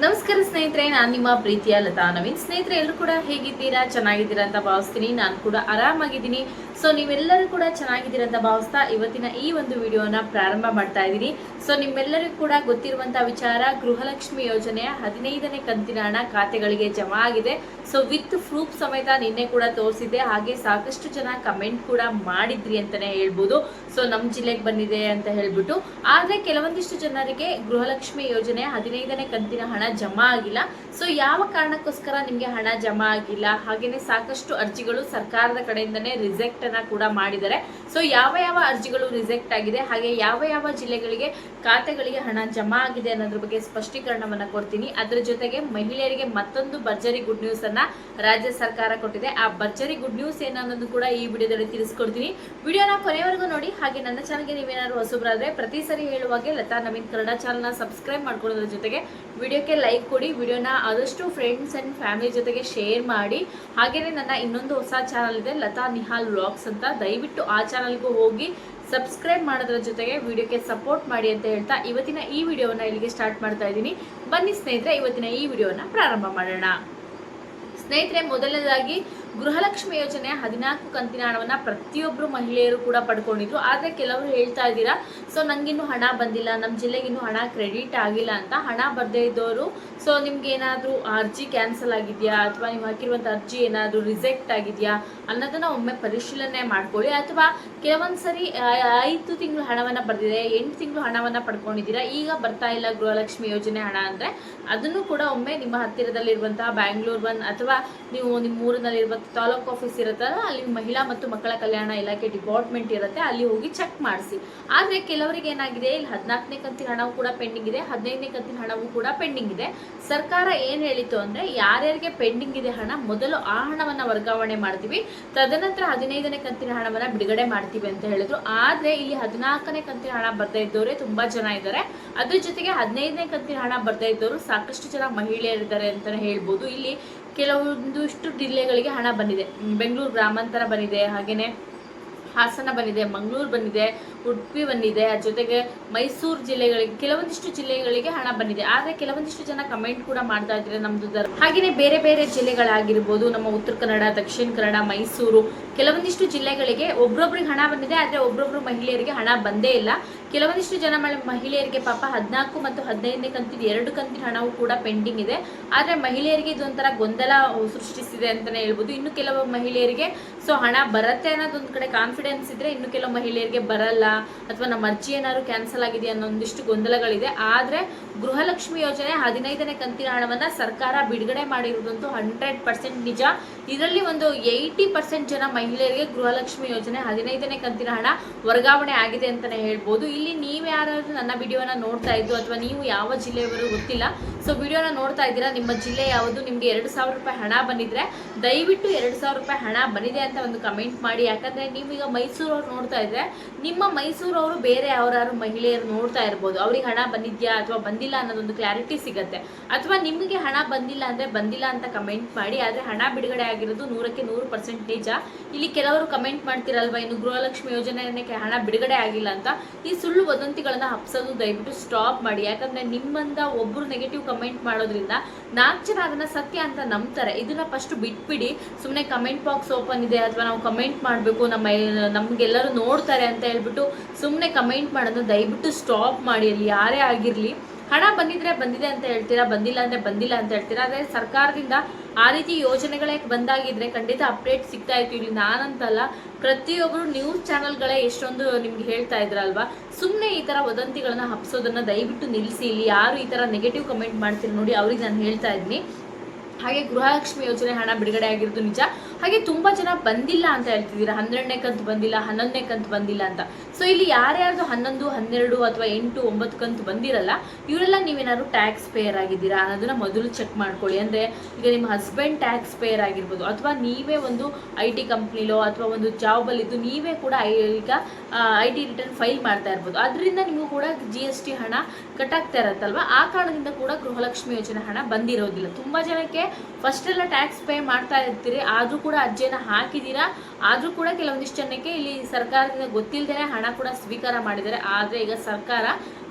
ನಮಸ್ಕಾರ ಸ್ನೇಹಿತರೆ, ನಾನು ನಿಮ್ಮ ಪ್ರೀತಿಯ ಲತಾ ನವೀನ್. ಸ್ನೇಹಿತರೆ, ಎಲ್ಲರೂ ಕೂಡ ಹೇಗಿದ್ದೀರಾ? ಚೆನ್ನಾಗಿದ್ದೀರಾ ಅಂತ ಭಾವಿಸ್ತೀನಿ. ನಾನು ಕೂಡ ಆರಾಮಾಗಿದ್ದೀನಿ. ಸೊ ನೀವೆಲ್ಲರೂ ಕೂಡ ಚೆನ್ನಾಗಿದ್ದೀರಾ ಅಂತ ಭಾವಿಸ್ತಾ ಇವತ್ತಿನ ಈ ಒಂದು ವಿಡಿಯೋನ ಪ್ರಾರಂಭ ಮಾಡ್ತಾ ಇದ್ದೀನಿ. ಸೊ ನಿಮ್ಮೆಲ್ಲರಿಗೂ ಕೂಡ ಗೊತ್ತಿರುವಂತಹ ವಿಚಾರ, ಗೃಹಲಕ್ಷ್ಮಿ ಯೋಜನೆಯ ಹದಿನೈದನೇ ಕಂತಿನ ಹಣ ಖಾತೆಗಳಿಗೆ ಜಮಾ ಆಗಿದೆ. ಸೊ ವಿತ್ ಪ್ರೂಫ್ ಸಮೇತ ನಿನ್ನೆ ಕೂಡ ತೋರಿಸಿದ್ದೆ. ಹಾಗೆ ಸಾಕಷ್ಟು ಜನ ಕಮೆಂಟ್ ಕೂಡ ಮಾಡಿದ್ರಿ ಅಂತಾನೆ ಹೇಳ್ಬೋದು. ಸೊ ನಮ್ಮ ಜಿಲ್ಲೆಗೆ ಬಂದಿದೆ ಅಂತ ಹೇಳ್ಬಿಟ್ಟು. ಆದರೆ, ಕೆಲವೊಂದಿಷ್ಟು ಜನರಿಗೆ ಗೃಹಲಕ್ಷ್ಮಿ ಯೋಜನೆ ಹದಿನೈದನೇ ಕಂತಿನ ಹಣ ಜಮಾ ಆಗಿಲ್ಲ. ಸೊ ಯಾವ ಕಾರಣಕ್ಕೋಸ್ಕರ ನಿಮಗೆ ಹಣ ಜಮಾ ಆಗಿಲ್ಲ? ಹಾಗೆಯೇ ಸಾಕಷ್ಟು ಅರ್ಜಿಗಳು ಸರ್ಕಾರದ ಕಡೆಯಿಂದನೇ ರಿಜೆಕ್ಟ್ ಅನ್ನ ಕೂಡ ಮಾಡಿದ್ದಾರೆ. ಸೊ ಯಾವ ಯಾವ ಅರ್ಜಿಗಳು ರಿಜೆಕ್ಟ್ ಆಗಿದೆ? ಹಾಗೆ ಯಾವ ಯಾವ ಜಿಲ್ಲೆಗಳಿಗೆ ಖಾತೆಗಳಿಗೆ ಹಣ ಜಮಾ ಆಗಿದೆ ಅನ್ನೋದ್ರ ಬಗ್ಗೆ ಸ್ಪಷ್ಟೀಕರಣವನ್ನ ಕೊಡ್ತೀನಿ. ಅದ್ರ ಜೊತೆಗೆ ಮಹಿಳೆಯರಿಗೆ ಮತ್ತೊಂದು ಭರ್ಜರಿ ಗುಡ್ ನ್ಯೂಸ್ ಅನ್ನ ರಾಜ್ಯ ಸರ್ಕಾರ ಕೊಟ್ಟಿದೆ. ಆ ಭರ್ಜರಿ ಗುಡ್ ನ್ಯೂಸ್ ಏನನ್ನೋದು ಕೂಡ ಈ ವಿಡಿಯೋದಲ್ಲಿ ತಿಳಿಸ್ಕೊಡ್ತೀನಿ. ವಿಡಿಯೋನ ಕೊನೆವರೆಗೂ ನೋಡಿ. ಹಾಗೆ ನನ್ನ ಚಾನಲ್ಗೆ ನೀವೇನಾದ್ರು ಹೊಸಬ್ರಾದ್ರೆ, ಪ್ರತಿ ಸರಿ ಹೇಳುವಾಗೆ ಲತಾ ನವೀನ್ ಕನ್ನಡ ಚಾನಲ್ನ ಸಬ್ಸ್ಕ್ರೈಬ್ ಮಾಡ್ಕೊಳ್ಳೋದ್ರ ಜೊತೆಗೆ ವಿಡಿಯೋಕ್ಕೆ ಲೈಕ್ ಕೊಡಿ, ವಿಡಿಯೋನ ಆದಷ್ಟು ಫ್ರೆಂಡ್ಸ್ ಆ್ಯಂಡ್ ಫ್ಯಾಮಿಲಿ ಜೊತೆಗೆ ಶೇರ್ ಮಾಡಿ. ಹಾಗೆಯೇ ನನ್ನ ಇನ್ನೊಂದು ಹೊಸ ಚಾನಲ್ ಇದೆ, ಲತಾ ನಿಹಾಲ್ ವ್ಲಾಗ್ಸ್ ಅಂತ. ದಯವಿಟ್ಟು ಆ ಚಾನಲ್ಗೂ ಹೋಗಿ ಸಬ್ಸ್ಕ್ರೈಬ್ ಮಾಡೋದ್ರ ಜೊತೆಗೆ ವಿಡಿಯೋಕ್ಕೆ ಸಪೋರ್ಟ್ ಮಾಡಿ ಅಂತ ಹೇಳ್ತಾ ಇವತ್ತಿನ ಈ ವಿಡಿಯೋನ ಇಲ್ಲಿಗೆ ಸ್ಟಾರ್ಟ್ ಮಾಡ್ತಾ ಇದ್ದೀನಿ. ಬನ್ನಿ ಸ್ನೇಹಿತರೆ, ಇವತ್ತಿನ ಈ ವಿಡಿಯೋನ ಪ್ರಾರಂಭ ಮಾಡೋಣ. ಸ್ನೇಹಿತರೆ, ಮೊದಲನೇದಾಗಿ ಗೃಹಲಕ್ಷ್ಮಿ ಯೋಜನೆ ಹದಿನಾಲ್ಕು ಕಂತಿನ ಹಣವನ್ನ ಪ್ರತಿಯೊಬ್ಬರು ಮಹಿಳೆಯರು ಕೂಡ ಪಡ್ಕೊಂಡಿದ್ರು. ಆದರೆ ಕೆಲವರು ಹೇಳ್ತಾ ಇದ್ದೀರಾ, ಸೊ ನಂಗಿನ್ನು ಹಣ ಬಂದಿಲ್ಲ ನಮ್ಮ ಜಿಲ್ಲೆಗಿನ್ನೂ ಹಣ ಕ್ರೆಡಿಟ್ ಆಗಿಲ್ಲ ಅಂತ ಹಣ ಬರದೇ ಇದ್ದವರು ಸೊ ನಿಮ್ಗೆ ಏನಾದರೂ ಅರ್ಜಿ ಕ್ಯಾನ್ಸಲ್ ಆಗಿದೆಯಾ? ಅಥವಾ ನೀವು ಹಾಕಿರುವಂಥ ಅರ್ಜಿ ಏನಾದರೂ ರಿಜೆಕ್ಟ್ ಆಗಿದೆಯಾ? ಅನ್ನೋದನ್ನ ಒಮ್ಮೆ ಪರಿಶೀಲನೆ ಮಾಡ್ಕೊಳ್ಳಿ. ಅಥವಾ ಕೆಲವೊಂದು ಸರಿ ಐದು ತಿಂಗಳು ಹಣವನ್ನ ಬರೆದಿದೆ, ಎಂಟು ತಿಂಗಳು ಹಣವನ್ನ ಪಡ್ಕೊಂಡಿದ್ದೀರಾ, ಈಗ ಬರ್ತಾ ಇಲ್ಲ ಗೃಹಲಕ್ಷ್ಮಿ ಯೋಜನೆ ಹಣ ಅಂದ್ರೆ, ಅದನ್ನು ಕೂಡ ಒಮ್ಮೆ ನಿಮ್ಮ ಹತ್ತಿರದಲ್ಲಿರುವಂತಹ ಬ್ಯಾಂಗ್ಳೂರ್ ಒನ್ ಅಥವಾ ನೀವು ನಿಮ್ಮ ಊರಿನಲ್ಲಿರುವಂಥ ತಾಲೂಕು ಆಫೀಸ್ ಇರುತ್ತಲ್ಲ, ಅಲ್ಲಿ ಮಹಿಳಾ ಮತ್ತು ಮಕ್ಕಳ ಕಲ್ಯಾಣ ಇಲಾಖೆ ಡಿಪಾರ್ಟ್ಮೆಂಟ್ ಇರುತ್ತೆ, ಅಲ್ಲಿ ಹೋಗಿ ಚೆಕ್ ಮಾಡಿಸಿ. ಆದರೆ ಕೆಲವರಿಗೆ ಏನಾಗಿದೆ, ಇಲ್ಲಿ ಹದಿನಾಲ್ಕನೇ ಕಂತಿನ ಹಣವು ಕೂಡ ಪೆಂಡಿಂಗ್ ಇದೆ, ಹದಿನೈದನೇ ಕಂತಿನ ಹಣವು ಕೂಡ ಪೆಂಡಿಂಗ್ ಇದೆ. ಸರ್ಕಾರ ಏನು ಹೇಳಿತು ಅಂದರೆ, ಯಾರ್ಯಾರಿಗೆ ಪೆಂಡಿಂಗ್ ಇದೆ ಹಣ, ಮೊದಲು ಆ ಹಣವನ್ನು ವರ್ಗಾವಣೆ ಮಾಡ್ತೀವಿ, ತದನಂತರ ಹದಿನೈದನೇ ಕಂತಿನ ಹಣವನ್ನು ಬಿಡುಗಡೆ ಮಾಡ್ತೀವಿ ಅಂತ ಹೇಳಿದ್ರು. ಆದರೆ ಇಲ್ಲಿ ಹದಿನಾಲ್ಕನೇ ಕಂತಿನ ಹಣ ಬರ್ತಾ ಇದ್ದವರೇ ತುಂಬ ಜನ ಇದ್ದಾರೆ. ಅದ್ರ ಜೊತೆಗೆ ಹದಿನೈದನೇ ಕಂತಿನ ಹಣ ಬರ್ತಾ ಇದ್ದವರು ಸಾಕಷ್ಟು ಜನ ಮಹಿಳೆಯರಿದ್ದಾರೆ ಅಂತಲೇ ಹೇಳ್ಬೋದು. ಇಲ್ಲಿ ಕೆಲವೊಂದಿಷ್ಟು ಜಿಲ್ಲೆಗಳಿಗೆ ಹಣ ಬಂದಿದೆ. ಬೆಂಗಳೂರು ಗ್ರಾಮಾಂತರ ಬಂದಿದೆ ಹಾಗೆಯೇ ಹಾಸನ ಬಂದಿದೆ ಮಂಗಳೂರು ಬಂದಿದೆ ಉಡುಪಿ ಬಂದಿದೆ. ಅದ್ರ ಜೊತೆಗೆ ಮೈಸೂರು ಜಿಲ್ಲೆಗಳಿಗೆ, ಕೆಲವೊಂದಿಷ್ಟು ಜಿಲ್ಲೆಗಳಿಗೆ ಹಣ ಬಂದಿದೆ. ಆದರೆ ಕೆಲವೊಂದಿಷ್ಟು ಜನ ಕಮೆಂಟ್ ಕೂಡ ಮಾಡ್ತಾ ಇದ್ದಾರೆ ನಮ್ದು ಧರ್ಮ. ಹಾಗೆಯೇ ಬೇರೆ ಬೇರೆ ಜಿಲ್ಲೆಗಳಾಗಿರ್ಬೋದು, ನಮ್ಮ ಉತ್ತರ ಕನ್ನಡ, ದಕ್ಷಿಣ ಕನ್ನಡ, ಮೈಸೂರು, ಕೆಲವೊಂದಿಷ್ಟು ಜಿಲ್ಲೆಗಳಿಗೆ ಒಬ್ರೊಬ್ರಿಗೆ ಹಣ ಬಂದಿದೆ. ಆದರೆ ಒಬ್ಬೊಬ್ರು ಮಹಿಳೆಯರಿಗೆ ಹಣ ಬಂದೇ ಇಲ್ಲ. ಕೆಲವೊಂದಿಷ್ಟು ಜನ ಮಹಿಳೆಯರಿಗೆ ಪಾಪ ಹದಿನಾಲ್ಕು ಮತ್ತು ಹದಿನೈದನೇ ಕಂತಿನ ಎರಡು ಕಂತಿನ ಹಣವು ಕೂಡ ಪೆಂಡಿಂಗ್ ಇದೆ. ಆದರೆ ಮಹಿಳೆಯರಿಗೆ ಇದೊಂಥರ ಗೊಂದಲ ಸೃಷ್ಟಿಸಿದೆ ಅಂತಲೇ ಹೇಳ್ಬೋದು. ಇನ್ನು ಕೆಲವು ಮಹಿಳೆಯರಿಗೆ ಸೊ ಹಣ ಬರುತ್ತೆ ಅನ್ನೋದೊಂದು ಕಡೆ ಕಾನ್ಫಿಡೆನ್ಸ್ ಇದ್ರೆ ಇನ್ನು ಕೆಲವು ಮಹಿಳೆಯರಿಗೆ ಬರಲ್ಲ. ಅಥವಾ ನಮ್ಮ ಅರ್ಜಿ ಏನಾದ್ರು ಕ್ಯಾನ್ಸಲ್ ಆಗಿದೆ ಅನ್ನೋ ಒಂದಿಷ್ಟು ಗೊಂದಲಗಳಿದೆ. ಆದರೆ ಗೃಹಲಕ್ಷ್ಮಿ ಯೋಜನೆ ಹದಿನೈದನೇ ಕಂತಿನ ಹಣವನ್ನ ಸರ್ಕಾರ ಬಿಡುಗಡೆ ಮಾಡಿರುವುದಂತೂ ಹಂಡ್ರೆಡ್ ಪರ್ಸೆಂಟ್ ನಿಜ. ಇದರಲ್ಲಿ ಒಂದು ಏಯ್ಟಿ ಪರ್ಸೆಂಟ್ ಜನ ಮಹಿಳೆಯರಿಗೆ ಗೃಹಲಕ್ಷ್ಮಿ ಯೋಜನೆ ಹದಿನೈದನೇ ಕಂತಿನ ಹಣ ವರ್ಗಾವಣೆ ಆಗಿದೆ ಅಂತಲೇ ಹೇಳ್ಬೋದು. ಇಲ್ಲಿ ನೀವು ಯಾರಾದರೂ ನನ್ನ ವಿಡಿಯೋನ ನೋಡ್ತಾ ಇದ್ದು ಅಥವಾ ನೀವು ಯಾವ ಜಿಲ್ಲೆಯವರು ಗೊತ್ತಿಲ್ಲ. ಸೊ ವಿಡಿಯೋನ ನೋಡ್ತಾ ಇದ್ದೀರಾ, ನಿಮ್ಮ ಜಿಲ್ಲೆ ಯಾವುದು? ನಿಮಗೆ ಎರಡು ಸಾವಿರ ರೂಪಾಯಿ ಹಣ ಬಂದಿದ್ರೆ ದಯವಿಟ್ಟು ಎರಡು ಸಾವಿರ ರೂಪಾಯಿ ಹಣ ಬಂದಿದೆ ಅಂತ ಒಂದು ಕಮೆಂಟ್ ಮಾಡಿ. ಯಾಕಂದ್ರೆ ನೀವು ಈಗ ಮೈಸೂರವ್ರು ನೋಡ್ತಾ ಇದ್ರೆ ನಿಮ್ಮ ಮೈಸೂರವರು ಬೇರೆ ಯಾವ್ದಾದ್ರು ಮಹಿಳೆಯರು ನೋಡ್ತಾ ಇರ್ಬೋದು, ಅವ್ರಿಗೆ ಹಣ ಬಂದಿದ್ಯಾ ಅಥವಾ ಬಂದಿಲ್ಲ ಅನ್ನೋದೊಂದು ಕ್ಲಾರಿಟಿ ಸಿಗತ್ತೆ. ಅಥವಾ ನಿಮಗೆ ಹಣ ಬಂದಿಲ್ಲ ಅಂದ್ರೆ ಬಂದಿಲ್ಲ ಅಂತ ಕಮೆಂಟ್ ಮಾಡಿ, ಆದ್ರೆ ಹಣ ಬಿಡುಗಡೆ ಆಗಿರೋದು ನೂರಕ್ಕೆ ನೂರು ಪರ್ಸೆಂಟ್ ನಿಜ. ಇಲ್ಲಿ ಕೆಲವರು ಕಮೆಂಟ್ ಮಾಡ್ತಿರಲ್ವಾ, ಇನ್ನು ಗೃಹಲಕ್ಷ್ಮಿ ಯೋಜನೆ ಹಣ ಬಿಡುಗಡೆ ಆಗಿಲ್ಲ ಅಂತ? ಈ ಸುಳ್ಳು ವದಂತಿಗಳನ್ನ ಹಬ್ಸೋದು ದಯವಿಟ್ಟು ಸ್ಟಾಪ್ ಮಾಡಿ. ಯಾಕಂದ್ರೆ ನಿಮ್ಮಂದ ಒಬ್ರು ನೆಗೆಟಿವ್ ಕಮೆಂಟ್ ಮಾಡೋದ್ರಿಂದ ನಾಲ್ಕು ಜನ ಅದನ್ನು ಸತ್ಯ ಅಂತ ನಂಬ್ತಾರೆ. ಇದನ್ನ ಫಸ್ಟ್ ಬಿಟ್ಬಿಡಿ. ಸುಮ್ಮನೆ ಕಮೆಂಟ್ ಬಾಕ್ಸ್ ಓಪನ್ ಇದೆ, ಅಥವಾ ನಾವು ಕಮೆಂಟ್ ಮಾಡಬೇಕು, ನಮ್ಮ ನಮ್ಗೆಲ್ಲರೂ ನೋಡ್ತಾರೆ ಅಂತ ಹೇಳ್ಬಿಟ್ಟು ಸುಮ್ಮನೆ ಕಮೆಂಟ್ ಮಾಡೋದು, ದಯವಿಟ್ಟು ಸ್ಟಾಪ್ ಮಾಡಿ, ಅಲ್ಲಿ ಯಾರೇ ಆಗಿರಲಿ. ಹಣ ಬಂದಿದ್ರೆ ಬಂದಿದೆ ಅಂತ ಹೇಳ್ತೀರಾ, ಬಂದಿಲ್ಲ ಅಂದ್ರೆ ಬಂದಿಲ್ಲ ಅಂತ ಹೇಳ್ತೀರಾ? ಆದರೆ ಸರ್ಕಾರದಿಂದ ಆ ರೀತಿ ಯೋಜನೆಗಳೇ ಬಂದಾಗಿದ್ರೆ ಖಂಡಿತ ಅಪ್ಡೇಟ್ ಸಿಗ್ತಾ ಇತ್ತು. ಇಲ್ಲಿ ನಾನಂತಲ್ಲ ಪ್ರತಿಯೊಬ್ಬರು ನ್ಯೂಸ್ ಚಾನೆಲ್ಗಳೇ ಎಷ್ಟೊಂದು ನಿಮ್ಗೆ ಹೇಳ್ತಾ ಇದ್ರಲ್ವಾ? ಸುಮ್ಮನೆ ಈ ಥರ ವದಂತಿಗಳನ್ನ ಹಬ್ಸೋದನ್ನ ದಯವಿಟ್ಟು ನಿಲ್ಲಿಸಿ ಇಲ್ಲಿ ಯಾರು ಈ ಥರ ನೆಗೆಟಿವ್ ಕಮೆಂಟ್ ಮಾಡ್ತೀರಿ ನೋಡಿ, ಅವ್ರಿಗೆ ನಾನು ಹೇಳ್ತಾ ಇದ್ದೀನಿ ಹಾಗೆ ಗೃಹಲಕ್ಷ್ಮಿ ಯೋಜನೆ ಹಣ ಬಿಡುಗಡೆ ಆಗಿರೋದು ನಿಜ. ಹಾಗೆ ತುಂಬಾ ಜನ ಬಂದಿಲ್ಲ ಅಂತ ಹೇಳ್ತಿದ್ದೀರಾ. ಹನ್ನೆರಡನೇ ಕಂತು ಬಂದಿಲ್ಲ, ಹನ್ನೊಂದನೇ ಕಂತು ಬಂದಿಲ್ಲ ಅಂತ. ಸೊ ಇಲ್ಲಿ ಯಾರ್ಯಾರ್ದು ಹನ್ನೊಂದು, ಹನ್ನೆರಡು ಅಥವಾ ಎಂಟು, ಒಂಬತ್ತು ಕಂತು ಬಂದಿರಲ್ಲ, ಇವರೆಲ್ಲ ನೀವೇನಾದ್ರು ಟ್ಯಾಕ್ಸ್ ಪೇಯರ್ ಆಗಿದ್ದೀರಾ ಅನ್ನೋದನ್ನ ಮೊದಲು ಚೆಕ್ ಮಾಡ್ಕೊಳ್ಳಿ. ಅಂದ್ರೆ ಈಗ ನಿಮ್ಮ ಹಸ್ಬೆಂಡ್ ಟ್ಯಾಕ್ಸ್ ಪೇಯರ್ ಆಗಿರ್ಬೋದು, ಅಥವಾ ನೀವೇ ಒಂದು ಐ ಟಿ ಕಂಪ್ನಿಲೋ ಅಥವಾ ಒಂದು ಜಾಬಲ್ಲಿ ಇದ್ದು ನೀವೇ ಕೂಡ ಈಗ ಐ ಟಿ ರಿಟರ್ನ್ ಫೈಲ್ ಮಾಡ್ತಾ ಇರ್ಬೋದು. ಅದರಿಂದ ನಿಮಗೂ ಕೂಡ ಜಿ ಎಸ್ ಟಿ ಹಣ ಕಟ್ಟಾಗ್ತಾ ಇರತ್ತಲ್ವಾ? ಆ ಕಾರಣದಿಂದ ಕೂಡ ಗೃಹಲಕ್ಷ್ಮಿ ಯೋಜನೆ ಹಣ ಬಂದಿರೋದಿಲ್ಲ. ತುಂಬಾ ಜನಕ್ಕೆ ಫಸ್ಟ್ ಎಲ್ಲ ಟ್ಯಾಕ್ಸ್ ಪೇ ಮಾಡ್ತಾ ಇರ್ತೀರಿ, ಆದರೂ ಕೂಡ ಅರ್ಜಿಯನ್ನ ಹಾಕಿದ್ದೀರಾ ಆದ್ರೂ ಕೂಡ ಕೆಲವೊಂದಿಷ್ಟು ಜನಕ್ಕೆ ಇಲ್ಲಿ ಸರ್ಕಾರದಿಂದ ಗೊತ್ತಿಲ್ಲದೇ ಹಣ ಕೂಡ ಸ್ವೀಕಾರ ಮಾಡಿದ್ದಾರೆ. ಆದ್ರೆ ಈಗ ಸರ್ಕಾರ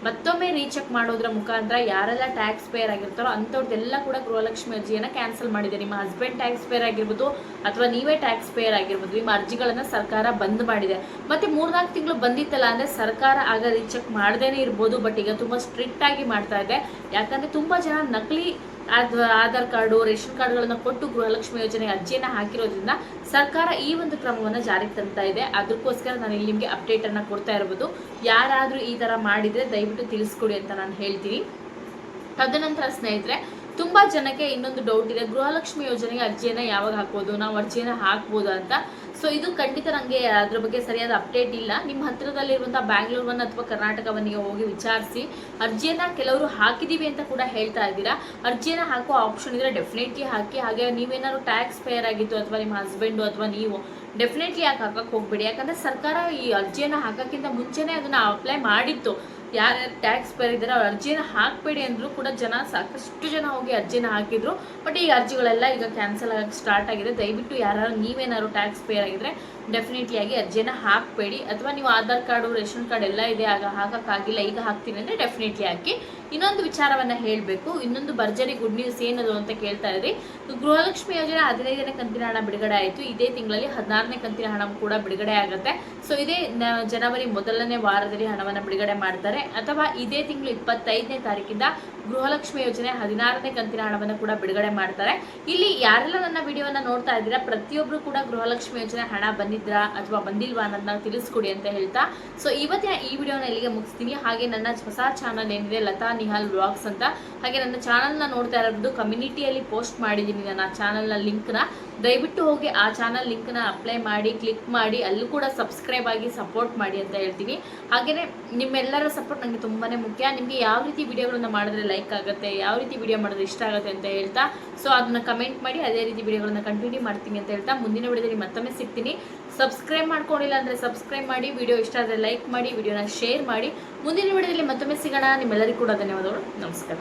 ಮತ್ತೊಮ್ಮೆ ರೀಚೆಕ್ ಮಾಡೋದ್ರ ಮುಖಾಂತರ ಯಾರೆಲ್ಲ ಟ್ಯಾಕ್ಸ್ ಪೇಯರ್ ಆಗಿರ್ತಾರೋ ಅಂಥವ್ರದ್ದೆಲ್ಲ ಕೂಡ ಗೃಹಲಕ್ಷ್ಮಿ ಅರ್ಜಿಯನ್ನು ಕ್ಯಾನ್ಸಲ್ ಮಾಡಿದೆ. ನಿಮ್ಮ ಹಸ್ಬೆಂಡ್ ಟ್ಯಾಕ್ಸ್ ಪೇಯರ್ ಆಗಿರ್ಬೋದು ಅಥವಾ ನೀವೇ ಟ್ಯಾಕ್ಸ್ ಪೇಯರ್ ಆಗಿರ್ಬೋದು, ನಿಮ್ಮ ಅರ್ಜಿಗಳನ್ನು ಸರ್ಕಾರ ಬಂದ್ ಮಾಡಿದೆ. ಮತ್ತೆ ಮೂರ್ನಾಲ್ಕು ತಿಂಗಳು ಬಂದಿತ್ತಲ್ಲ ಅಂದರೆ ಸರ್ಕಾರ ಆಗ ರೀಚೆಕ್ ಮಾಡದೇ ಇರ್ಬೋದು ಬಟ್ ಈಗ ತುಂಬ ಸ್ಟ್ರಿಕ್ಟ್ ಆಗಿ ಮಾಡ್ತಾ ಇದೆ. ಯಾಕಂದರೆ ತುಂಬ ಜನ ನಕಲಿ ಆಧಾರ್ ಕಾರ್ಡು, ರೇಷನ್ ಕಾರ್ಡ್ಗಳನ್ನು ಕೊಟ್ಟು ಗೃಹಲಕ್ಷ್ಮಿ ಯೋಜನೆ ಅರ್ಜಿಯನ್ನು ಹಾಕಿರೋದ್ರಿಂದ ಸರ್ಕಾರ ಈ ಒಂದು ಕ್ರಮವನ್ನು ಜಾರಿಗೆ ತಂತಾ ಇದೆ. ಅದಕ್ಕೋಸ್ಕರ ನಾನು ಇಲ್ಲಿ ನಿಮಗೆ ಅಪ್ಡೇಟನ್ನು ಕೊಡ್ತಾ ಇರ್ಬೋದು. ಯಾರಾದರೂ ಈ ಥರ ಮಾಡಿದರೆ ದಯವಿಟ್ಟು ತಿಳಿಸ್ಕೊಡಿ ಅಂತ ನಾನು ಹೇಳ್ತೀನಿ. ತದನಂತರ ಸ್ನೇಹಿತರೆ, ತುಂಬಾ ಜನಕ್ಕೆ ಇನ್ನೊಂದು ಡೌಟ್ ಇದೆ. ಗೃಹಲಕ್ಷ್ಮಿ ಯೋಜನೆಗೆ ಅರ್ಜಿಯನ್ನ ಯಾವಾಗ ಹಾಕ್ಬೋದು? ನಾವು ಅರ್ಜಿಯನ್ನ ಹಾಕ್ಬೋದು ಅಂತ? ಸೊ ಇದು ಖಂಡಿತ ನನಗೆ ಅದ್ರ ಬಗ್ಗೆ ಸರಿಯಾದ ಅಪ್ಡೇಟ್ ಇಲ್ಲ. ನಿಮ್ಮ ಹತ್ತಿರದಲ್ಲಿರುವಂತಹ ಬ್ಯಾಂಗ್ಳೂರ್ವನ್ನ ಅಥವಾ ಕರ್ನಾಟಕವನ್ನಿಗೆ ಹೋಗಿ ವಿಚಾರಿಸಿ, ಅರ್ಜಿಯನ್ನ ಕೆಲವರು ಹಾಕಿದೀವಿ ಅಂತ ಕೂಡ ಹೇಳ್ತಾ ಇದ್ದೀರಾ? ಅರ್ಜಿಯನ್ನ ಹಾಕೋ ಆಪ್ಷನ್ ಇದ್ರೆ ಡೆಫಿನೆಟ್ಲಿ ಹಾಕಿ, ಹಾಗೆ ನೀವೇನಾದ್ರು ಟ್ಯಾಕ್ಸ್ ಪೇಯರ್ ಆಗಿತ್ತು ಅಥವಾ ನಿಮ್ಮ ಹಸ್ಬೆಂಡು ಅಥವಾ ನೀವು ಡೆಫಿನೆಟ್ಲಿ ಯಾಕೆ ಹಾಕಕ್ಕೆ ಹೋಗ್ಬೇಡಿ? ಯಾಕಂದ್ರೆ ಸರ್ಕಾರ ಈ ಅರ್ಜಿಯನ್ನ ಹಾಕೋಕ್ಕಿಂತ ಮುಂಚೆನೆ ಅದನ್ನ ಅಪ್ಲೈ ಮಾಡಿತ್ತು. ಯಾರ್ಯಾರು ಟ್ಯಾಕ್ಸ್ ಪೇರ್ ಇದ್ದಾರೆ ಅವ್ರ ಅರ್ಜಿನ ಹಾಕಬೇಡಿ ಅಂದ್ರು ಕೂಡ ಜನ ಸಾಕಷ್ಟು ಜನ ಹೋಗಿ ಅರ್ಜಿನ ಹಾಕಿದ್ರು. ಬಟ್ ಈ ಅರ್ಜಿಗಳೆಲ್ಲ ಈಗ ಕ್ಯಾನ್ಸಲ್ ಆಗಕ್ಕೆ ಸ್ಟಾರ್ಟ್ ಆಗಿದೆ. ದಯವಿಟ್ಟು ಯಾರು ನೀವೇನಾದ್ರು ಟ್ಯಾಕ್ಸ್ ಪೇರ್ ಆಗಿದ್ರೆ ಡೆಫಿನೆಟ್ಲಿ ಆಗಿ ಅರ್ಜಿನ ಹಾಕಬೇಡಿ. ಅಥವಾ ನೀವು ಆಧಾರ್ ಕಾರ್ಡು, ರೇಷನ್ ಕಾರ್ಡ್ ಎಲ್ಲ ಇದೆ, ಆಗ ಹಾಕೋಕ್ಕಾಗಿಲ್ಲ, ಈಗ ಹಾಕ್ತೀನಿ ಅಂದ್ರೆ ಡೆಫಿನೆಟ್ಲಿ ಹಾಕಿ. ಇನ್ನೊಂದು ವಿಚಾರವನ್ನ ಹೇಳಬೇಕು. ಇನ್ನೊಂದು ಭರ್ಜರಿ ಗುಡ್ ನ್ಯೂಸ್ ಏನದು ಅಂತ ಕೇಳ್ತಾ ಇದ್ರಿ. ಗೃಹಲಕ್ಷ್ಮಿ ಯೋಜನೆ ಹದಿನೈದನೇ ಕಂತಿನ ಹಣ ಬಿಡುಗಡೆ ಆಯಿತು. ಇದೇ ತಿಂಗಳಲ್ಲಿ ಹದಿನಾರನೇ ಕಂತಿನ ಹಣ ಕೂಡ ಬಿಡುಗಡೆ ಆಗುತ್ತೆ. ಸೊ ಇದೇ ಜನವರಿ ಮೊದಲನೇ ವಾರದಲ್ಲಿ ಹಣವನ್ನು ಬಿಡುಗಡೆ ಮಾಡ್ತಾರೆ. ಅಥವಾ ಇದೇ ತಿಂಗಳು ಇಪ್ಪತ್ತೈದನೇ ತಾರೀಕಿಂದ ಗೃಹಲಕ್ಷ್ಮಿ ಯೋಜನೆ ಹದಿನಾರನೇ ಕಂತಿನ ಹಣವನ್ನು ಕೂಡ ಬಿಡುಗಡೆ ಮಾಡ್ತಾರೆ. ಇಲ್ಲಿ ಯಾರೆಲ್ಲ ನನ್ನ ವಿಡಿಯೋನ ನೋಡ್ತಾ ಇದ್ದೀರಾ ಪ್ರತಿಯೊಬ್ಬರು ಕೂಡ ಗೃಹಲಕ್ಷ್ಮಿ ಯೋಜನೆ ಹಣ ಬಂದಿದ್ರಾ ಅಥವಾ ಬಂದಿಲ್ವಾ ಅನ್ನೋದನ್ನ ತಿಳಿಸ್ಕೊಡಿ ಅಂತ ಹೇಳ್ತಾ. ಸೊ ಇವತ್ತಿನ ಈ ವಿಡಿಯೋನ ಇಲ್ಲಿಗೆ ಮುಗಿಸ್ತೀನಿ. ಹಾಗೆ ನನ್ನ ಹೊಸ ಚಾನಲ್ ಏನಿದೆ, ಲತಾ ನಿಹಾಲ್ ವ್ಲಾಗ್ಸ್ ಅಂತ, ಹಾಗೆ ನನ್ನ ಚಾನಲ್ನ ನೋಡ್ತಾ ಇರೋದು ಕಮ್ಯುನಿಟಿಯಲ್ಲಿ ಪೋಸ್ಟ್ ಮಾಡಿದ್ದೀನಿ ನನ್ನ ಚಾನಲ್ನ ಲಿಂಕ್ನ. ದಯವಿಟ್ಟು ಹೋಗಿ ಆ ಚಾನಲ್ ಲಿಂಕ್ನ ಅಪ್ಲೈ ಮಾಡಿ, ಕ್ಲಿಕ್ ಮಾಡಿ, ಅಲ್ಲೂ ಕೂಡ ಸಬ್ಸ್ಕ್ರೈಬ್ ಆಗಿ ಸಪೋರ್ಟ್ ಮಾಡಿ ಅಂತ ಹೇಳ್ತೀನಿ. ಹಾಗೆಯೇ ನಿಮ್ಮೆಲ್ಲರ ಸಪೋರ್ಟ್ ನನಗೆ ತುಂಬಾ ಮುಖ್ಯ. ನಿಮಗೆ ಯಾವ ರೀತಿ ವಿಡಿಯೋಗಳನ್ನ ಮಾಡಿದ್ರೆ ಲೈಕ್ ಆಗುತ್ತೆ, ಯಾವ ರೀತಿ ವಿಡಿಯೋ ಮಾಡೋದು ಇಷ್ಟ ಆಗುತ್ತೆ ಅಂತ ಹೇಳ್ತಾ ಸೊ ಅದನ್ನ ಕಮೆಂಟ್ ಮಾಡಿ, ಅದೇ ರೀತಿ ವಿಡಿಯೋಗಳನ್ನ ಕಂಟಿನ್ಯೂ ಮಾಡ್ತೀನಿ ಅಂತ ಹೇಳ್ತಾ, ಮುಂದಿನ ವಿಡಿಯೋದಲ್ಲಿ ಮತ್ತೊಮ್ಮೆ ಸಿಗ್ತೀನಿ. ಸಬ್ಸ್ಕ್ರೈಬ್ ಮಾಡ್ಕೊಂಡಿಲ್ಲ ಅಂದರೆ ಸಬ್ಸ್ಕ್ರೈಬ್ ಮಾಡಿ ವಿಡಿಯೋ ಇಷ್ಟ ಆದರೆ ಲೈಕ್ ಮಾಡಿ ವಿಡಿಯೋನ ಶೇರ್ ಮಾಡಿ. ಮುಂದಿನ ವಿಡಿಯೋದಲ್ಲಿ ಮತ್ತೊಮ್ಮೆ ಸಿಗೋಣ. ನಿಮ್ಮೆಲ್ಲರಿಗೂ ಕೂಡ ಧನ್ಯವಾದಗಳು. ನಮಸ್ಕಾರ.